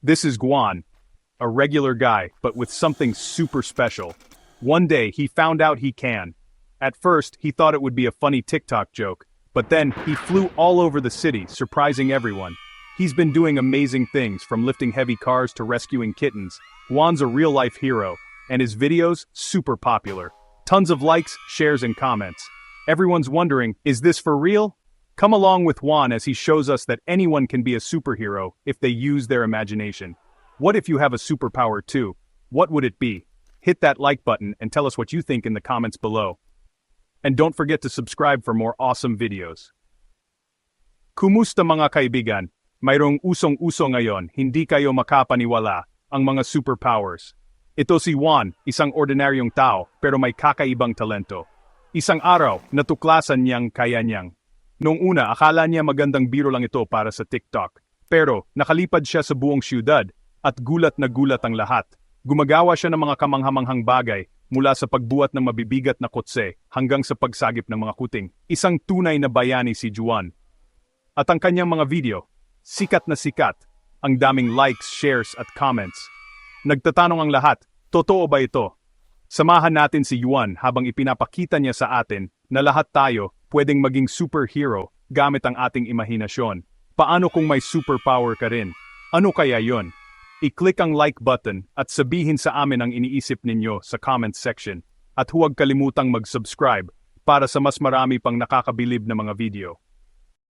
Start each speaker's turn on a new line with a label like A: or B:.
A: This is Guan, a regular guy, but with something super special. One day, he found out he can. At first, he thought it would be a funny TikTok joke, but then, he flew all over the city, surprising everyone. He's been doing amazing things, from lifting heavy cars to rescuing kittens. Juan's a real-life hero, and his videos, super popular. Tons of likes, shares and comments. Everyone's wondering, is this for real? Come along with Juan as he shows us that anyone can be a superhero if they use their imagination. What if you have a superpower too? What would it be? Hit that like button and tell us what you think in the comments below. And don't forget to subscribe for more awesome videos. Kumusta mga kaibigan? Mayroong usong-uso ngayon, hindi kayo makapaniwala, ang mga superpowers. Ito si Juan, isang ordinaryong tao, pero may kakaibang talento. Isang araw, natuklasan niyang kaya niyang Noong una, akala niya magandang biro lang ito para sa TikTok. Pero, nakalipad siya sa buong siyudad, at gulat na gulat ang lahat. Gumagawa siya ng mga kamanghamanghang bagay, mula sa pagbuhat ng mabibigat na kotse hanggang sa pagsagip ng mga kuting. Isang tunay na bayani si Juan. At ang kanyang mga video, sikat na sikat, ang daming likes, shares at comments. Nagtatanong ang lahat, totoo ba ito? Samahan natin si Yuan habang ipinapakita niya sa atin na lahat tayo pwedeng maging superhero gamit ang ating imahinasyon. Paano kung may superpower ka rin? Ano kaya yon? I-click ang like button at sabihin sa amin ang iniisip ninyo sa comment section. At huwag kalimutang mag-subscribe para sa mas marami pang nakakabilib na mga video.